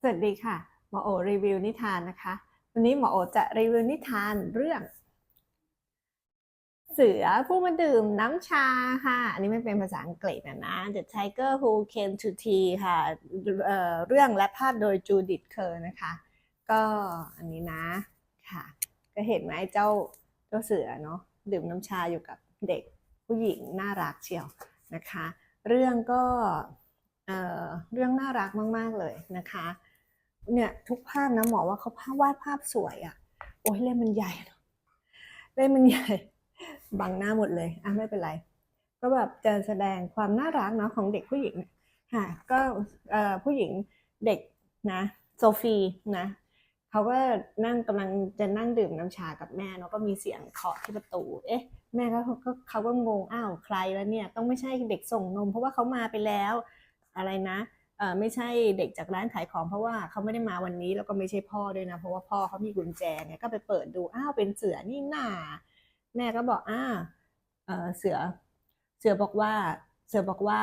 สวัสดีค่ะ หมอโอรีวิวนิทานนะคะ วันนี้หมอโอจะรีวิวนิทานเรื่อง เสือผู้มาดื่มน้ำชาค่ะ อันนี้ไม่เป็นภาษาอังกฤษนะนะ The Tiger Who Came to Tea ค่ะเเรื่องและภาพโดยจูดิตเคอร์นะคะ ก็อันนี้นะค่ะ ก็เห็นไหมเจ้าเจ้าเสือเนาะดื่มน้ำชาอยู่กับเด็กผู้หญิงน่ารักเชียวนะคะ เรื่องก็เอ่อเรื่องน่ารักมาก ๆ เลยนะคะ เนี่ยทุกภาพนะหมอว่าเขาภาพวาดภาพสวยอะ่ะ โอ้ยเล่มมันใหญ่เล่มมันใหญ่บังหน้าหมดเลยอะไม่เป็นไร ก็แบบจะแสดงความน่ารักเนาะของเด็กผู้หญิงเนี่ยค่ะก็ผู้หญิงเด็กนะโซฟีนะเขาก็นั่งกำลังจะนั่งดื่มน้ำชากับแม่เนาะก็มีเสียงเคาะที่ประตู เอ๊ะ แม่ก็ก็เขาก็งงอ้าวใครแล้วเนี่ย ต้องไม่ใช่เด็กส่งนม เพราะว่าเขามาไปแล้วอะไรนะ ไม่ใช่เด็กจากร้านขายของเพราะว่าเขาไม่ได้มาวันนี้แล้วก็ไม่ใช่พ่อด้วยนะ เพราะว่าพ่อเขามีกุญแจไงก็ไปเปิดดูอ้าวเป็นเสือนี่นาแม่ก็บอกอ้าเออเสือเสือบอกว่าเสือบอกว่า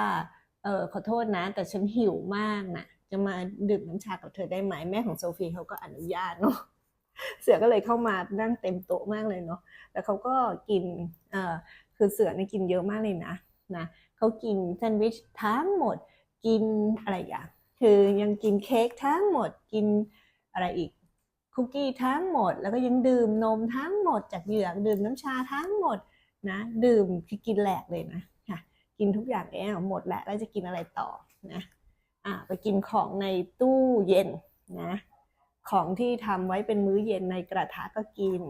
เออขอโทษนะ แต่ฉันหิวมากนะจะมาดื่มน้ำชากับเธอได้ไหมแม่ของโซฟีเขาก็อนุญาตเนาะเสือก็เลยเข้ามานั่งเต็มโต๊ะมากเลยเนาะแล้วเขาก็กินเออคือเสือเนี่ยกินเยอะมากเลยนะนะเขากินแซนด์วิชทั้งหมด กินอะไรอย่างคือยังกินเค้กทั้งหมดกินอะไรอีกคุกกี้ทั้งหมด แล้วก็ยังดื่มนมทั้งหมด จากเหยือกดื่มน้ำชาทั้งหมดนะดื่มคือกินแหลกเลยนะค่ะกินทุกอย่างเองหมดแหละแล้วจะกินอะไรต่อนะอะไปกินของในตู้เย็นนะของที่ทำไว้เป็นมื้อเย็นในกระทะก็กิน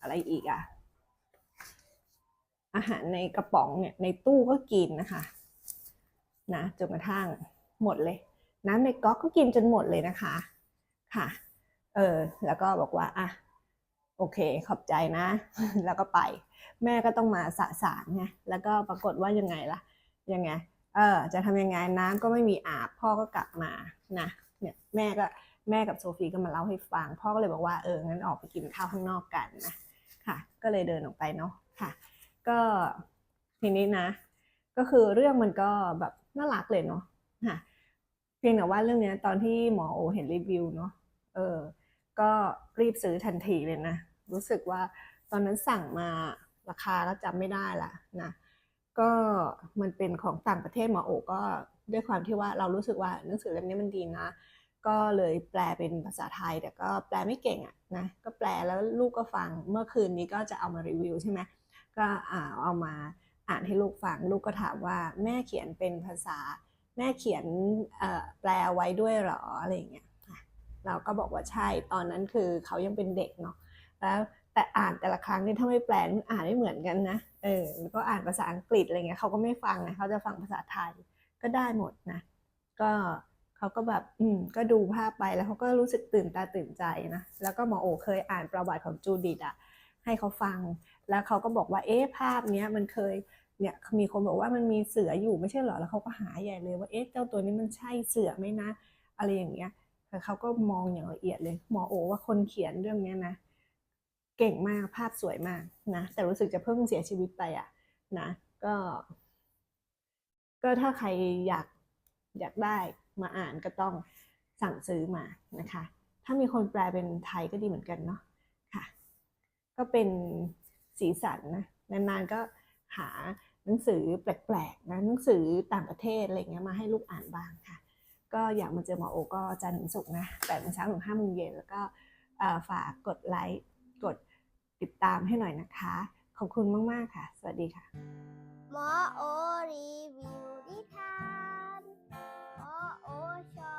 อะไรอีกอะอาหารในกระป๋องเนี่ยในตู้ก็กินนะคะ นะจนกระทั่งหมดเลย น้ำในก๊อกก็กินจนหมดเลยนะคะค่ะเออแล้วก็บอกว่าอะโอเคขอบใจนะ แล้วก็ไป แม่ก็ต้องมาสะสางไงแล้วก็ปรากฏว่ายังไงล่ะยังไงเออจะทำยังไงน้ำก็ไม่มีอาบพ่อก็กลับมานะเนี่ยแม่ก็แม่กับโซฟีก็มาเล่าให้ฟัง พ่อก็เลยบอกว่าเอองั้นออกไปกินข้าวข้างนอกกันนะค่ะ ก็เลยเดินออกไปเนาะค่ะ ก็ทีนี้นะ ก็คือเรื่องมันก็แบบ น่ารักเลยเนาะะเพียงแต่ว่าเรื่องเนี้ยตอนที่หมอโอเห็นรีวิวเนาะเออ ก็รีบซื้อทันทีเลยนะ รู้สึกว่าตอนนั้นสั่งมาราคาก็จำไม่ได้ละนะก็มันเป็นของต่างประเทศหมอโอก็ด้วยความที่ว่าเรารู้สึกว่าหนังสือเล่มนี้มันดีนะ ก็เลยแปลเป็นภาษาไทย แต่ก็แปลไม่เก่งอะนะก็แปลแล้วลูกก็ฟังเมื่อคืนนี้ก็จะเอามารีวิวใช่ไหมก็อ่าเอามา ให้ลูกฟัง ลูกก็ถามว่าแม่เขียนเป็นภาษา แม่เขียนแปลไว้ด้วยหรออะไรเงี้ยเราก็บอกว่าใช่ตอนนั้นคือเขายังเป็นเด็กเนาะแล้วแต่อ่านแต่ละครั้งนี่ถ้าไม่แปลนี่อ่านไม่เหมือนกันนะเออแล้วก็อ่านภาษาอังกฤษอะไรเงี้ยเขาก็ไม่ฟังนะเขาจะฟังภาษาไทยก็ได้หมดนะ ก็เขาก็แบบอืมก็ดูภาพไปแล้วเขาก็รู้สึกตื่นตาตื่นใจนะแล้วก็หมอโอเคยอ่านประวัติของจูดิตอะให้เขาฟัง แล้วเขาก็บอกว่าเอ๊ะภาพเนี้ยมันเคย เนี่ยมีคนบอกว่ามันมีเสืออยู่ไม่ใช่เหรอแล้วเขาก็หาใหญ่เลยว่าเอ๊ะเจ้าตัวนี้มันใช่เสือไหมนะ อะไรอย่างเงี้ยแต่เขาก็มองอย่างละเอียดเลย หมอโอว่าคนเขียนเรื่องเนี้ยนะ เก่งมากภาพสวยมากนะ แต่รู้สึกจะเพิ่งเสียชีวิตไปอะนะก็ ก็ถ้าใครอยากอยากได้มาอ่านก็ต้องสั่งซื้อมานะคะ ถ้ามีคนแปลเป็นไทยก็ดีเหมือนกันเนาะค่ะ ก็เป็นสีสันนะนานๆก็ หาหนังสือแปลกๆนะหนังสือต่างประเทศอะไรเงี้ยมาให้ลูกอ่านบ้างค่ะ ก็อยากมาเจอหมอโอก็จันทร์ถึงศุกร์นะแปดโมงเช้าถึงห้าโมงเย็นแล้วก็ฝากกดไลค์กดติดตามให้หน่อยนะคะ ขอบคุณมากๆค่ะ สวัสดีค่ะหมอโอรีวิวนิทานหมอโอชอ